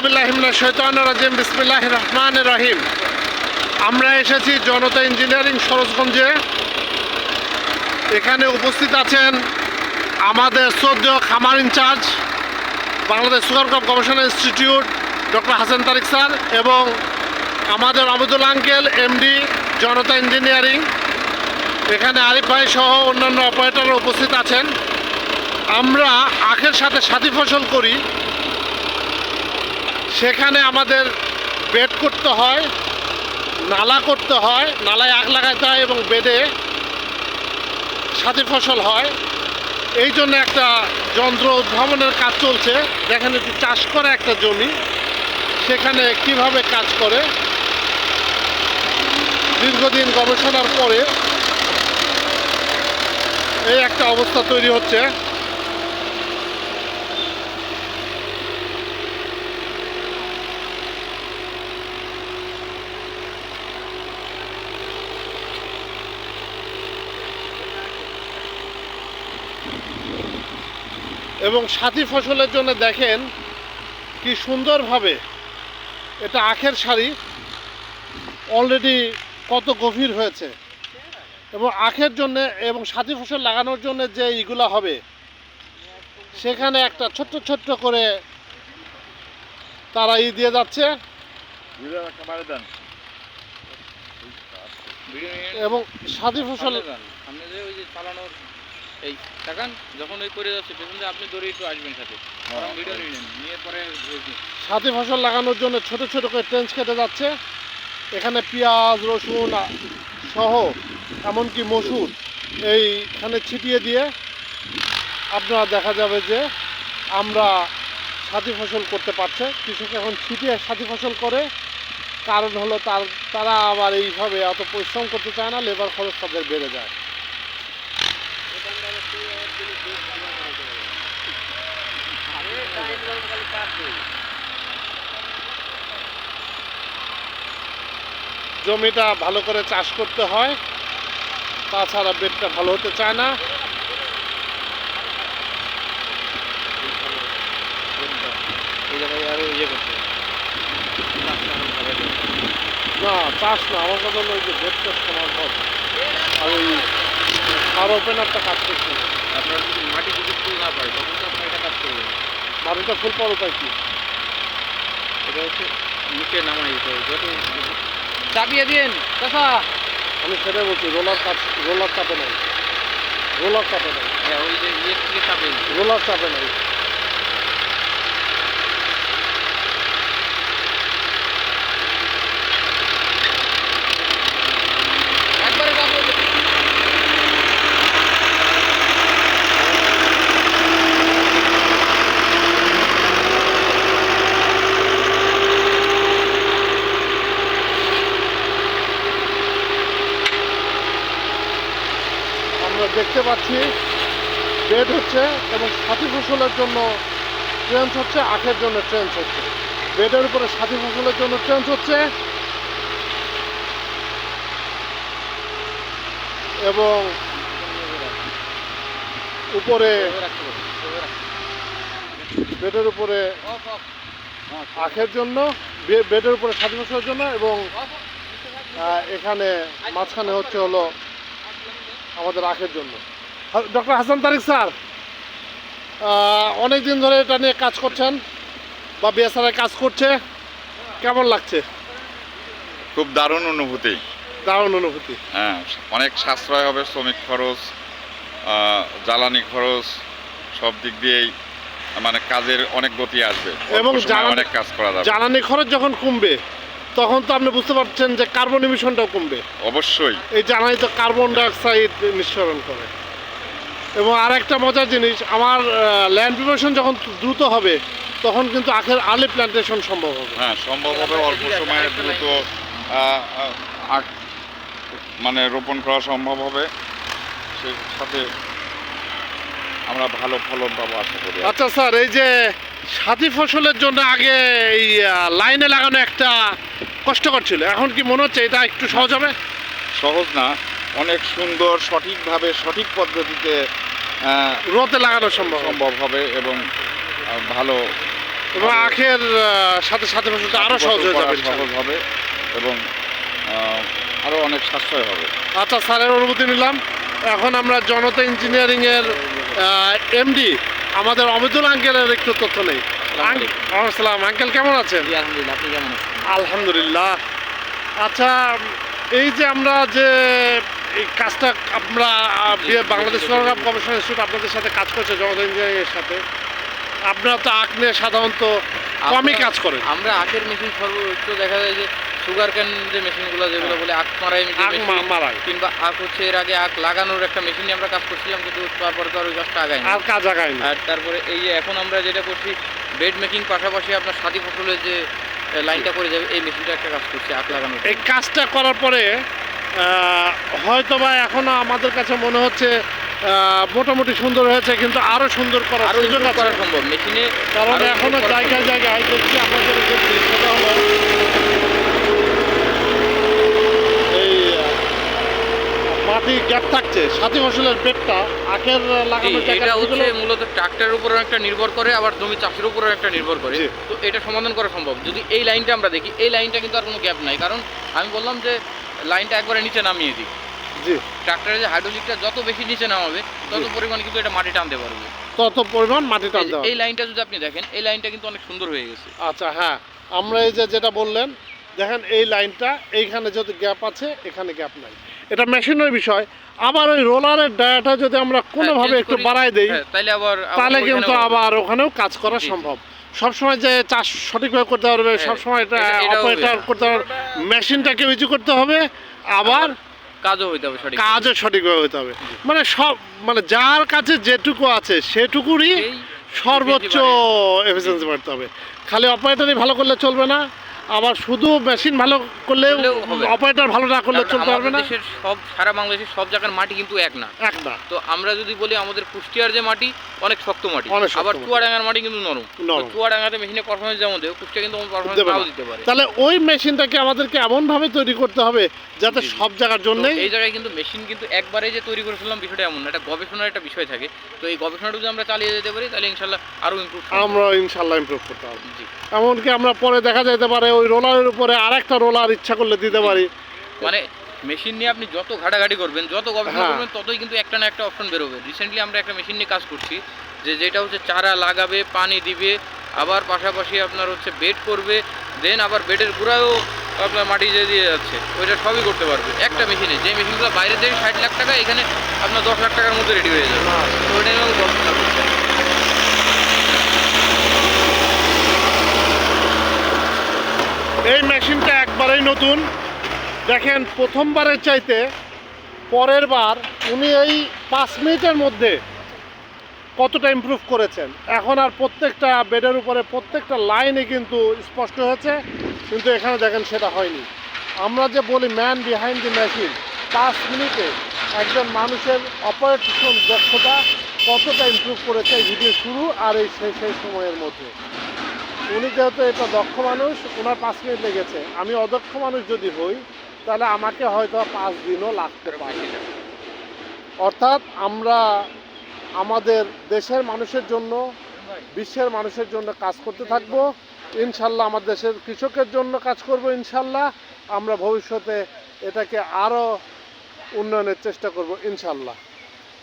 রাজিম বিসমিল্লাহ রহমান রহিম। আমরা এসেছি জনতা ইঞ্জিনিয়ারিং সরোজগঞ্জে। এখানে উপস্থিত আছেন আমাদের সদ্য খামার ইনচার্জ, বাংলাদেশ সুগার ক্রপ গবেষণা institute, doctor Hasan Tariq sir এবং আমাদের Abdul uncle, MD, Janata engineering. এখানে আরিফ ভাই সহ অন্যান্য অপারেটররা উপস্থিত আছেন। আমরা আখের সাথে সাথী ফসল করি। সেখানে আমাদের বেড করতে হয়, নালা করতে হয়, নালায় আগ লাগাতে হয় এবং বেডে সাথে ফসল হয়। এই জন্য একটা যন্ত্র উদ্ভাবনের কাজ চলছে। দেখেন একটু চাষ করা একটা জমি। সেখানে কীভাবে কাজ করে? দীর্ঘদিন গবেষণার পরে এই একটা অবস্থা তৈরি হচ্ছে। এবং সাথী ফসলের জন্য দেখেন কি সুন্দরভাবে এটা আখের সারি অলরেডি কত গভীর হয়েছে। এবং আখের জন্য এবং সাথী ফসল লাগানোর জন্য যে ইগুলো হবে সেখানে একটা ছোট্ট ছোট্ট করে তারা ই দিয়ে যাচ্ছে। এবং সাথী ফসল এই তাকান যখন ওই করে যাচ্ছে পেছন দিয়ে আপনি দৌড়ে একটু আসবেন সাথে। ভিডিও নিয়ে পরে ওই ফসল লাগানোর জন্য ছোট ছোট করে ট্রেঞ্চ কেটে যাচ্ছে। এখানে পেঁয়াজ রসুন সহ এমনকি মসুর এইখানে ছিটিয়ে দিয়ে আপনারা দেখা যাবে যে আমরা সাথী ফসল করতে পারছে। কৃষক এখন ছিটিয়ে সাথী ফসল করে। কারণ হলো তার তারা আবার এইভাবে অত পরিশ্রম করতে চায় না লেবার খরচ তাদের বেড়ে যায়। জমিটা ভালো করে চাষ করতে হয়। তাছাড়া বেডটা ভালো হতে চায় না। না, চাষ না, আমার কথা হলো যে চাষ করার পর আর ওই সার ওপেনারটা কাজ করছে আপনার যদি মাটি যদি না পায়, তখন তো আপনার এটা কাজ করবে মাটিটা ফুল পাওয়ার উপায় কি? এটা হচ্ছে নিচে নামাই দিতে হবে যত চাপিয়ে দিন চাষা আমি সেটাই বলছি রোলার কাপ রোলার চাপে নাই। রোলার চাপে নাই। হ্যাঁ ওই যে ইয়ে থেকে চাপেন রোলার চাপে নাই একবারে চাপে আমরা দেখতে পাচ্ছি। বেড হচ্ছে এবং সাথী ফসলের জন্য ট্রেন্স হচ্ছে, আখের জন্য ট্রেন্স হচ্ছে। বেডের উপরে সাথী ফসলের জন্য ট্রেন্স হচ্ছে। এবং উপরে বেডের উপরে আখের জন্য বেডের উপরে সাথী ফসলের জন্য এবং এখানে মাঝখানে হচ্ছে হলো আমাদের আখের জন্য। ডক্টর হাসান তারিক স্যার অনেক দিন ধরে এটা নিয়ে কাজ করছেন বা বিএসআর কাজ করছে। কেমন লাগছে? খুব দারুণ অনুভূতি। দারুণ অনুভূতি। হ্যাঁ অনেক সাশ্রয় হবে শ্রমিক খরচ জ্বালানি খরচ সব দিক দিয়েই মানে কাজের অনেক গতি আসবে। এবং অনেক কাজ করা যাবে। জ্বালানি খরচ যখন কমবে তখন তো আপনি বুঝতে পারছেন যে কার্বন এমিশনটাও কমবে। অবশ্যই। এই জ্বালানি তো কার্বন ডাইঅক্সাইড নিঃসরণ করে। এবং আর একটা মজার জিনিস আমার ল্যান্ড প্রিপারেশন যখন দ্রুত হবে তখন কিন্তু আখের আর্লি প্ল্যান্টেশন সম্ভব হবে। হ্যাঁ সম্ভব হবে অল্প সময়ে দ্রুত আখ মানে রোপণ করা সম্ভব হবে। সে সাথে আমরা ভালো ফলন পাবো আশা করি। আচ্ছা স্যার এই যে সাথী ফসলের জন্য আগে এই লাইনে লাগানো একটা কষ্টকর ছিল। এখন কি মনে হচ্ছে এটা একটু সহজ হবে? সহজ না। অনেক সুন্দর সঠিকভাবে সঠিক পদ্ধতিতে রোতে লাগানো সম্ভব। সম্ভব হবে এবং ভালো। এবং আখের সাথে সাথে ফসলটা আরও সহজ হয়ে যাবে সহজ হবে এবং আরও অনেক সাশ্রয় হবে। আচ্ছা স্যারের অনুমতি নিলাম। এখন আমরা জনতা ইঞ্জিনিয়ারিংয়ের এমডি আমাদের অমিতুল আঙ্কেলের একটু তথ্য নেই। আসসালাম। আঙ্কেল কেমন আছেন? আলহামদুলিল্লাহ আপনি কেমন আলহামদুলিল্লাহ। আচ্ছা এই যে আমরা যে এই কাজটা আমরা বাংলাদেশ সরকার গবেষণা ইনস্টিটিউট আপনাদের সাথে কাজ করছে জনতা ইঞ্জিনিয়ারিং এর সাথে। আপনারা তো আখ নিয়ে সাধারণত কমই কাজ করেন। আমরা আখের মেশিন সর্বোচ্চ দেখা যায় যে সুগার ক্যান যে মেশিনগুলো যেগুলো বলে আখ মারাই মারাই। কিংবা আখ হচ্ছে এর আগে আখ লাগানোর একটা মেশিন নিয়ে আমরা কাজ করছিলাম কিন্তু তারপরে তো আর ওই কাজটা আগায় আর কাজ আগায় আর তারপরে এই যে এখন আমরা যেটা করছি বেড মেকিং পাশাপাশি আপনার সাথী ফসলের যে লাইনটা করে যাবে এই মেশিনটা একটা কাজ করছে আখ লাগানোর এই কাজটা করার পরে হয়তো বা এখনও আমাদের কাছে মনে হচ্ছে মোটামুটি সুন্দর হয়েছে কিন্তু আরও সুন্দর করার আরও সুযোগ improve করা সম্ভব। মেশিনে কারণ এখনও জায়গায় জায়গায় দেখছি আমাদের সেটা হলো এই আহ, মাটি গ্যাপ থাকছে। সাথী ফসলের বেডটা আখের জায়গা এটা হচ্ছে মূলত ট্রাক্টরের উপর একটা নির্ভর করে আবার জমি চাষের উপর একটা নির্ভর করে। তো এটা সমাধান করা সম্ভব। যদি এই লাইনটা আমরা দেখি এই লাইনটা কিন্তু আর কোনো গ্যাপ নাই। কারণ আমি বললাম যে লাইনটা একবারে নিচে নামিয়ে দিই। জি। ট্রাক্টরের যে হাইড্রোলিকটা যত বেশি নিচে নামাবে তত। পরিমাণে কিন্তু এটা মাটি টানতে পারবে। তত পরিমাণ মাটি টানতে এই লাইনটা যদি আপনি দেখেন এই লাইনটা কিন্তু অনেক সুন্দর হয়ে গেছে। আচ্ছা হ্যাঁ। আমরা এই যে যেটা বললেন দেখেন এই লাইনটা এইখানে যদি গ্যাপ আছে এখানে গ্যাপ নাই। এটা মেশিনের বিষয়। আবার ওই রোলারের ডায়াটা যদি আমরা কোনোভাবে একটু বাড়াই দেই হ্যাঁ, তাহলে আবার তাহলে কিন্তু আবার ওখানেও কাজ করা। সম্ভব। সবসময় যে চাষ সঠিকভাবে করতে পারবে হ্যাঁ, সবসময় এটা অপারেটর। করতে পারবে। মেশিনটাকে ইউজ করতে হবে আবার কাজও হইতে হবে সঠিক কাজও সঠিকভাবে হতে হবে। মানে সব মানে যার কাছে যেটুকু আছে সেটুকুরই সর্বোচ্চ এফিসিয়েন্সি বাড়তে হবে। খালি অপারেটরই ভালো করলে চলবে না। আবার শুধু মেশিন ভালো করলে। অপারেটর ভালো না করলে চলতে পারবে না। দেশের সব সারা বাংলাদেশের সব জায়গার মাটি কিন্তু এক না। এক না। তো আমরা যদি বলি আমাদের কুষ্টিয়ার যে মাটি অনেক শক্ত মাটি। আবার। চুয়াডাঙ্গার মাটি কিন্তু নরম। চুয়াডাঙ্গাতে মেশিনে পারফরমেন্স যেমন দেয় কুষ্টিয়া কিন্তু পারফরমেন্স দেবে নাও দিতে পারে। তাহলে ওই মেশিনটাকে আমাদেরকে এমনভাবে তৈরি করতে হবে যাতে। সব জায়গার তো জন্যই এই জায়গায় কিন্তু মেশিন কিন্তু একবারে যে তৈরি করে ফেললাম বিষয়টা এমন না এটা গবেষণার একটা বিষয় থাকে। তো এই গবেষণাটা যদি আমরা চালিয়ে যেতে পারি তাহলে ইনশাল্লাহ আরও ইমপ্রুভ আমরা ইনশাল্লাহ ইমপ্রুভ করতে পারব জি। এমনকি আমরা পরে দেখা যেতে পারে ওই রোলারের উপরে আরেকটা রোলার ইচ্ছা করলে দিতে পারি। মানে মেশিন নিয়ে আপনি যত ঘাটাঘাটি করবেন যত গবেষণা হ্যাঁ। করবেন ততই কিন্তু একটা না একটা অপশন বেরোবে। রিসেন্টলি আমরা একটা মেশিন নিয়ে কাজ করছি যে যেটা হচ্ছে চারা লাগাবে পানি দিবে আবার পাশাপাশি আপনার হচ্ছে বেড করবে দেন আবার বেডের গুঁড়াও আপনার মাটি যে দিয়ে যাচ্ছে। ওইটা সবই করতে পারবে। একটা মেশিনে যে মেশিনগুলো বাইরে থেকে ষাট লাখ টাকা এখানে আপনার দশ লাখ টাকার মধ্যে রেডি হয়ে যাবে। তো ওইটা গবেষণা করছে। এই মেশিনটা একবারেই নতুন। দেখেন, প্রথমবারের চাইতে পরের বার উনি এই পাঁচ মিনিটের মধ্যে কতটা ইমপ্রুভ করেছেন। এখন আর প্রত্যেকটা বেডের উপরে প্রত্যেকটা লাইনে কিন্তু স্পষ্ট হয়েছে, কিন্তু এখানে দেখেন সেটা হয়নি। আমরা যে বলি ম্যান বিহাইন্ড দি মেশিন পাঁচ মিনিটে একজন মানুষের অপারেশন দক্ষতা কতটা ইমপ্রুভ করেছে এই ভিডিও শুরু আর এই সেই সময়ের মধ্যে। উনি যেহেতু এটা দক্ষ মানুষ ওনার পাঁচ মিনিট লেগেছে। আমি অদক্ষ মানুষ যদি হই, তাহলে আমাকে হয়তো পাঁচ দিনও লাগতে পারে। অর্থাৎ আমরা আমাদের দেশের মানুষের জন্য, বিশ্বের মানুষের জন্য কাজ করতে থাকব। ইনশাল্লাহ আমার দেশের কৃষকের জন্য কাজ করব ইনশাল্লাহ। আমরা ভবিষ্যতে এটাকে আরও উন্নয়নের চেষ্টা করব ইনশাল্লাহ।